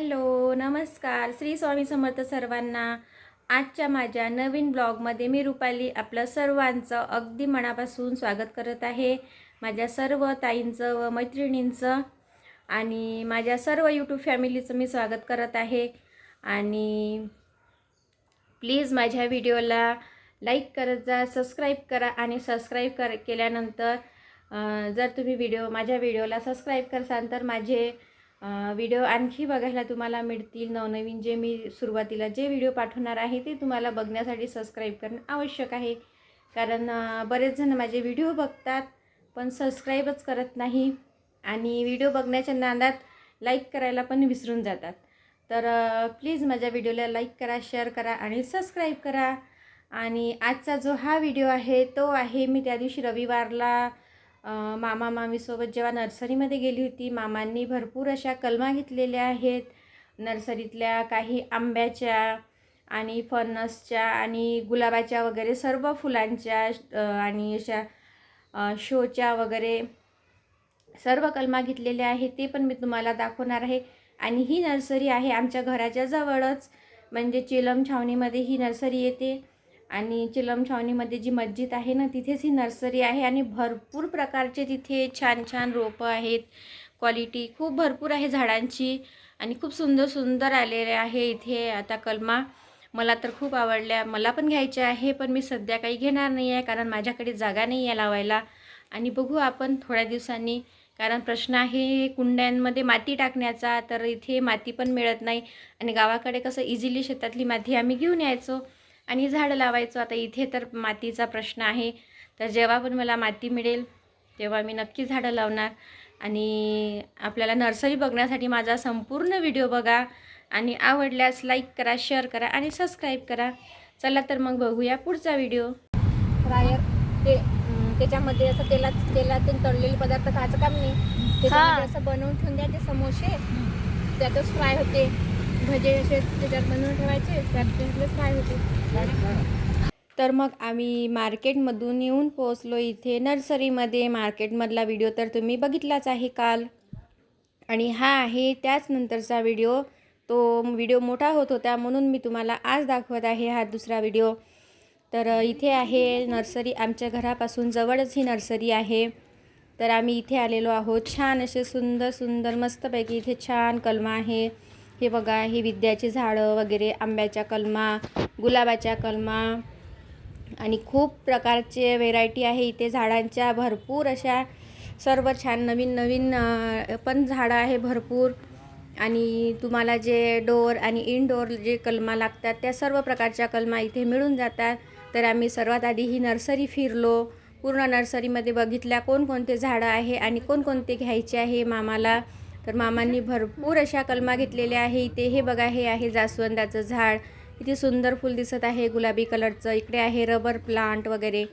Hello नमस्कार. श्री स्वामी समर्थ सर्वांना आजच्या माझ्या नवीन ब्लॉगमध्ये मी रुपाली आपलं सर्वांचं अगदी मनापासून स्वागत करत आहे. माझ्या सर्व ताईंचं व मैत्रिणींचं आणि माझ्या सर्व यूट्यूब फॅमिलीचं मी स्वागत करत आहे. आणि प्लीज माझ्या व्हिडिओला लाईक करत जा सबस्क्राईब करा आणि सबस्क्राईब कर केल्यानंतर जर तुम्ही व्हिडिओ माझ्या व्हिडिओला सबस्क्राईब करसाल तर माझे व्हिडिओ आणखी बघायला तुम्हाला मिळतील. नवनवीन जे मी सुरुवातीला जे व्हिडिओ पाठवणार आहे ते तुम्हाला बघण्यासाठी सबस्क्राईब करणं आवश्यक आहे. कारण बरेच जण माझे व्हिडिओ बघतात पण सबस्क्राईबच करत नाही. आणि व्हिडिओ बघण्याच्या नादात लाईक करायला पण विसरून जातात. तर प्लीज माझ्या व्हिडिओला लाईक करा शेअर करा आणि सबस्क्राईब करा. आणि आजचा जो हा व्हिडिओ आहे तो आहे मी त्या दिवशी रविवारला मामा मामीसोबत जेव्हा नर्सरीमध्ये गेली होती मामांनी भरपूर अशा कलमा घेतलेल्या आहेत. नर्सरीतल्या काही आंब्याच्या आणि फणसच्या आणि गुलाबाच्या वगैरे सर्व फुलांच्या आणि अशा शोच्या वगैरे सर्व कलमा घेतलेल्या आहेत. ते पण मी तुम्हाला दाखवणार आहे. आणि ही नर्सरी आहे आमच्या घराच्या जवळच. म्हणजे चिलम छावणीमध्ये ही नर्सरी येते. आणि चिलम छावणीमध्ये जी मस्जिद आहे ना तिथेच ही नर्सरी आहे आणि भरपूर प्रकारचे तिथे छान छान रोपं आहेत. क्वालिटी खूप भरपूर आहे झाडांची आणि खूप सुंदर सुंदर आलेले आहे इथे आता कलमा. मला तर खूप आवडल्या. मला पण घ्यायच्या आहे पण मी सध्या काही घेणार नाही आहे कारण माझ्याकडे जागा नाही आहे लावायला. आणि बघू आपण थोड्या दिवसांनी कारण प्रश्न आहे कुंड्यांमध्ये माती टाकण्याचा तर इथे माती पण मिळत नाही. आणि गावाकडे कसं इझिली शेतातली माती आम्ही घेऊन यायचो. आणि झाडं लावायचो. आता इथे तर मातीचा प्रश्न आहे. तर जेव्हा पण मला माती मिळेल तेव्हा मी नक्की झाडं लावणार. आणि आपल्याला नर्सरी बघण्यासाठी माझा संपूर्ण व्हिडिओ बघा. आणि आवडल्यास लाईक करा शेअर करा आणि सबस्क्राईब करा. चला तर मग बघूया पुढचा व्हिडिओ. फ्रायर ते त्याच्यामध्ये असं तेलात तेलातून तळलेले पदार्थ खायचं काम नाही. त्याच्यामध्ये असं बनवून ठेवून द्यायचे समोसे. त्यातच फ्राय होते. भजे असे त्याच्यात बनवून ठेवायचे त्यात काय होते. तर मग आम्ही मार्केटमधून येऊन पोहोचलो. इथे नर्सरीमध्ये मार्केटमधला व्हिडिओ तर तुम्ही बघितलाच आहे काल. आणि हा आहे त्याच नंतरचा व्हिडिओ. तो व्हिडिओ मोठा होत होता म्हणून मी तुम्हाला आज दाखवत आहे हा दुसरा व्हिडिओ. तर इथे आहे नर्सरी. आमच्या घरापासून जवळच ही नर्सरी आहे. तर आम्ही इथे आलेलो आहोत. छान असे सुंदर सुंदर मस्तपैकी इथे छान कलमा आहे. हे बघा हे विद्याची झाडं वगैरे आंब्याच्या कलमा गुलाबाच्या कलमा आणि खूप प्रकारचे व्हेरायटी आहे. इथे झाडांच्या भरपूर अशा सर्व छान नवीन नवीन पण झाडं आहे भरपूर. आणि तुम्हाला जे डोअर आणि इनडोअर जे कलमा लागतात त्या सर्व प्रकारच्या कलमा इथे मिळून जातात. तर आम्ही सर्वात आधी ही नर्सरी फिरलो. पूर्ण नर्सरीमध्ये बघितल्या कोणकोणते झाडं आहे आणि कोणकोणते घ्यायचे आहे मामाला. तर मामांनी भरपूर अशा कलमा घेतलेल्या आहे. इथे हे बघा हे आहे जास्वंदाचं झाड. किती सुंदर फुल दिसत आहे गुलाबी कलरचं. इकडे आहे रबर प्लांट वगैरे.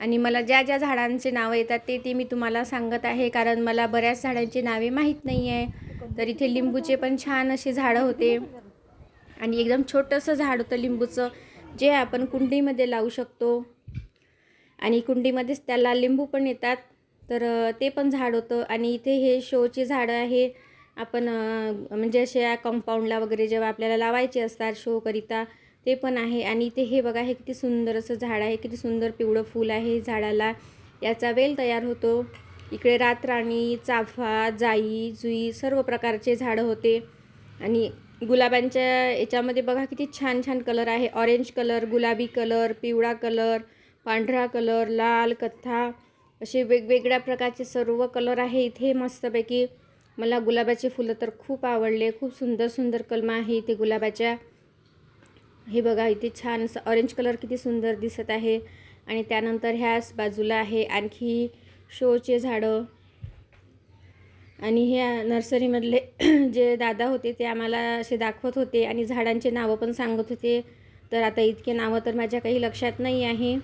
आणि मला ज्या ज्या झाडांचे नावं येतात ते ते मी तुम्हाला सांगत आहे कारण मला बऱ्याच झाडांची नावे माहीत नाही आहे तर इथे लिंबूचे पण छान असे झाडं होते. आणि एकदम छोटंसं झाड होतं लिंबूचं जे आपण कुंडीमध्ये लावू शकतो. आणि कुंडीमध्येच त्याला लिंबू पण येतात. तर ते पण झाड होतं आणि इथे हे शोचे झाडं आहे. आपण म्हणजे म्हणजे अशा कंपाऊंडला वगैरे जेव्हा आपल्याला लावायचे असतात शोकरिता ते पण आहे. आणि इथे हे बघा हे किती सुंदर असं झाड आहे किती सुंदर पिवळं फूल आहे झाडाला. याचा वेल तयार होतो. इकडे रातराणी चाफा जाई जुई सर्व प्रकारचे झाडं होते. आणि गुलाबांच्या याच्यामध्ये बघा किती छान छान कलर आहे. ऑरेंज कलर गुलाबी कलर पिवळा कलर पांढरा कलर लाल कथ्था असे वेगवेगळ्या प्रकारचे सर्व कलर आहे. इथे मस्तपैकी मला गुलाबाचे फुलं तर खूप आवडले. खूप सुंदर सुंदर कलम आहे इथे गुलाबाच्या. हे बघा इथे छान असं ऑरेंज कलर किती सुंदर दिसत आहे. आणि त्यानंतर ह्याच बाजूला आहे आणखी शोचे झाडं. आणि ह्या नर्सरीमधले जे दादा होते ते आम्हाला असे दाखवत होते आणि झाडांचे नावं पण सांगत होते. तर आता इतके नावं तर माझ्या काही लक्षात नाही आहे.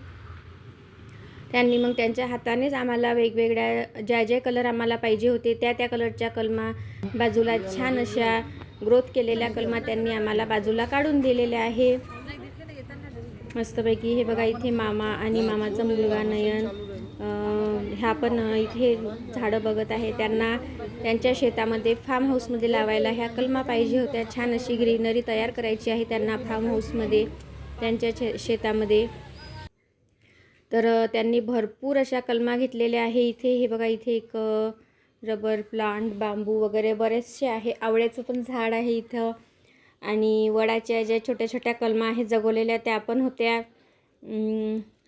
त्यांनी मग त्यांच्या हातानेच आम्हाला वेगवेगळ्या ज्या ज्या कलर आम्हाला पाहिजे होते त्या त्या कलरच्या कलमा बाजूला छान अशा ग्रोथ केलेल्या कलमा त्यांनी आम्हाला बाजूला काढून दिलेल्या आहे. मस्तपैकी हे बघा इथे मामा आणि मामाचा मुलगा नयन ह्या पण इथे झाडं बघत आहे. त्यांना त्यांच्या शेतामध्ये फार्म हाऊसमध्ये लावायला ह्या कलमा पाहिजे होत्या. छान अशी ग्रीनरी तयार करायची आहे त्यांना फार्म हाऊसमध्ये त्यांच्या शे शेतामध्ये. तर त्यांनी भरपूर अशा कलमा घेतलेल्या आहे. इथे हे बघा इथे एक रबर प्लांट बांबू वगैरे बरेचसे आहे. आवळ्याचं पण झाड आहे इथं. आणि वडाच्या ज्या छोट्या छोट्या कलमा आहेत जगवलेल्या त्या पण होत्या.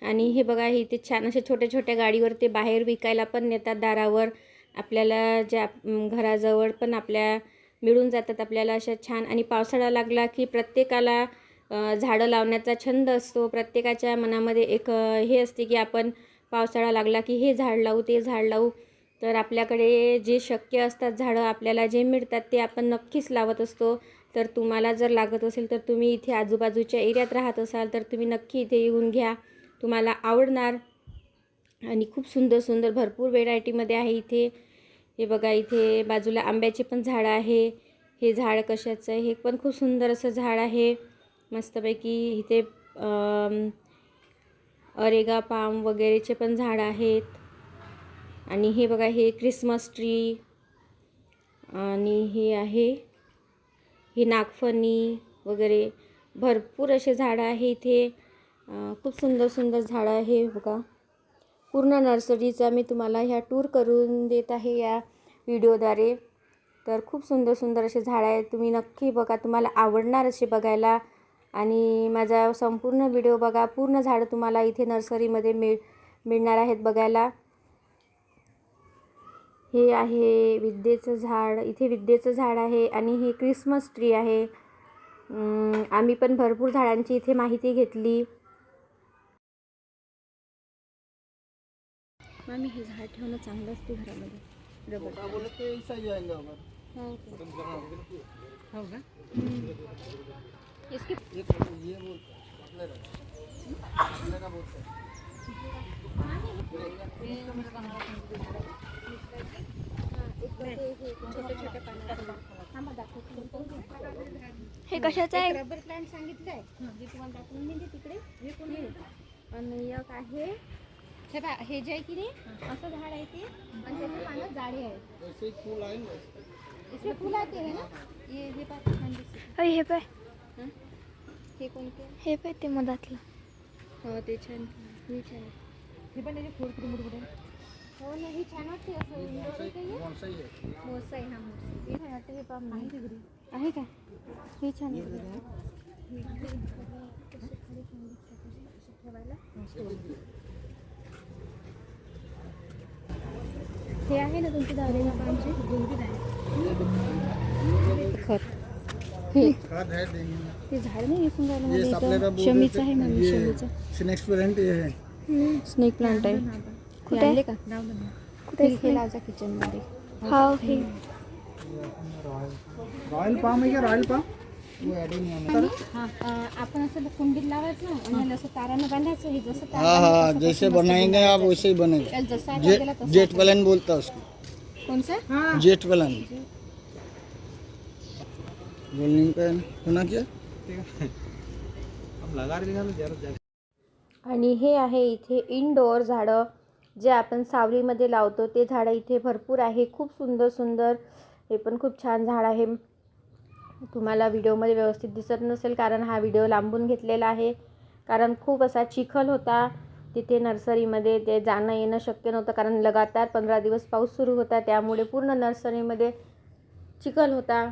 आणि हे बघा हे इथे छान अशा छोट्या छोट्या गाडीवर ते बाहेर विकायला पण नेतात दारावर. आपल्याला ज्या घराजवळ पण आपल्या मिळून जातात आपल्याला अशा छान. आणि पावसाळा लागला की प्रत्येकाला झाडं लावण्याचा छंद असतो. प्रत्येकाच्या मनामध्ये एक हे असते की आपण पावसाळा लागला की हे झाड लावू ते झाड लावू. तर आपल्याकडे जे शक्य असतात झाडं आपल्याला जे मिळतात ते आपण नक्कीच लावत असतो. तर तुम्हाला जर लागत असेल तर तुम्ही इथे आजूबाजूच्या एरियात राहत असाल तर तुम्ही नक्की इथे येऊन घ्या. तुम्हाला आवडणार. आणि खूप सुंदर सुंदर भरपूर व्हेरायटीमध्ये आहे इथे. हे बघा इथे बाजूला आंब्याचे पण झाड आहे. हे झाड कशाचं आहे? हे पण खूप सुंदर असं झाड आहे. मस्तपैकी इथे अरेगा पाम वगैरेचे पण झाड आहेत. आणि हे बघा हे क्रिसमस ट्री. आणि हे आहे हे नागफणी वगैरे. भरपूर असे झाडं आहे इथे. खूप सुंदर सुंदर झाडं आहे बघा. पूर्ण नर्सरीचा मी तुम्हाला ह्या टूर करून देत आहे या व्हिडिओद्वारे. तर खूप सुंदर सुंदर असे झाडं आहेत. तुम्ही नक्की बघा तुम्हाला आवडणार असे बघायला. आणि माझा संपूर्ण व्हिडिओ बघा पूर्ण झाडं तुम्हाला इथे नर्सरीमध्ये मिळ मिळणार आहेत बघायला. हे आहे विद्येचं झाड इथे विद्येचं झाड आहे आणि हे क्रिसमस ट्री आहे. आम्ही पण भरपूर झाडांची इथे माहिती घेतली. मामी हे झाड ठेवणं चांगलं असते घरामध्ये. ही हो हो इसके ये हैं कशाचं आहे? रबर प्लांट सांगितलंय. जे तुम्हाला दाखवून दिले तिकडे. हे कोणी आणि एक आहे. हे पहा, हे जे आहे की नाही असं झाड आहे ते आणि त्याचे पानं जाडे आहेत फूल आए ना? हैं हे हे पाय हे? कोणते हे पाय ते मधातलं. हो ते छान हे छान हे पण त्याचे फूल किती मोठे हो ना ही छान वाटते असं. हे? ही है मोसाई हा मोसाई. हे छान वाटते हे पाम नाही ते घरी. आहे का? हे छान आहे. हे आहे ना तुमचे दावरे बाबांचे खत. हे. खाद है देंगे। ते झाड नाही दिसून राहिलं मला इथं शमीचं आहे मम्मी शमीचं। स्नेक्स प्लांट ये स्नेक प्लांट आहे? कुठे का कुठे हे लावजा किचन मध्ये. हा हे. रॉयल पाम है क्या रॉयल पाम? वो ऐड ही नहीं होना अं, आपण असं कुंडीत लावायचं आणि असं तारानं बांधायचं हे जसं हाँ हाँ जैसे बनाएँगे आप वैसे ही बनेगा. त्याला जसं जे, जेट प्लान बोलता है उसको. कोणचं? जेट प्लान बोलने का होना क्या आणि हे आहे इथे इनडोअर झाडं जे आपण सावलीमध्ये लावतो ते झाडं इथे भरपूर आहे. खूप सुंदर सुंदर. हे पण खूप छान झाड आहे. तुम्हाला व्हिडिओमध्ये व्यवस्थित दिसत नसेल कारण हा व्हिडिओ लांबून घेतलेला आहे. कारण खूप असा चिखल होता तिथे नर्सरीमध्ये. ते जाणं येणं शक्य नव्हतं कारण लगातार पंधरा दिवस पाऊस सुरू होता. त्यामुळे पूर्ण नर्सरीमध्ये चिखल होता.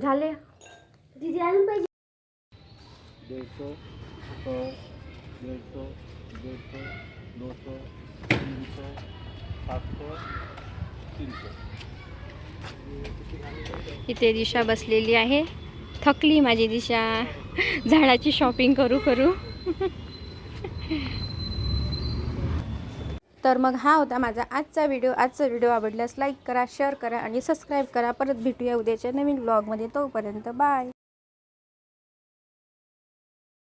झाले. डेढ़ सौ सौ डेढ़ सौ डेढ़ सौ दो सौ तीन सौ सात सौ तीन सौ इथे दिशा बसलेली आहे. थकली माझी दिशा. झाडाची शॉपिंग करू करू. तर मग हा होता माझा आजचा व्हिडिओ आजचा व्हिडिओ आवडल्यास लाईक करा शेअर करा आणि सबस्क्राईब करा. परत भेटूया उद्याच्या नवीन ब्लॉगमध्ये तोपर्यंत बाय